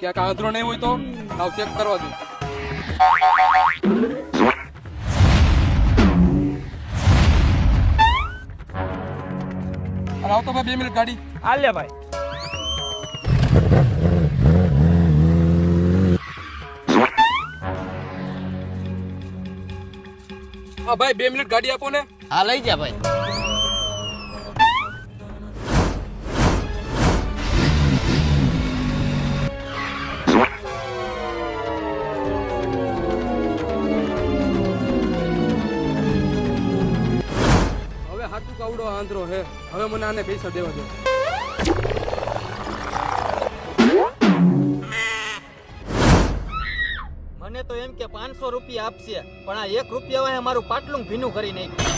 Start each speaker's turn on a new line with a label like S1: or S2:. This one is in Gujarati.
S1: ક્યાંક આંધળો નહીં હોય તો આવ ચેક કરવા દે. અરે આવતો ભાઈ બે મિનિટ ગાડી.
S2: હાલે ભાઈ.
S1: હા ભાઈ બે મિનિટ ગાડી આપો ને.
S3: હા લઈ જા ભાઈ.
S1: હાથું કાવડો આંધળો હે. હવે મને આને પૈસા દેવા દે.
S3: મને તો એમ કે પાંચસો રૂપિયા આપશે, પણ આ એક રૂપિયા મારું પાટલું ભીનું કરી નાખ્યું.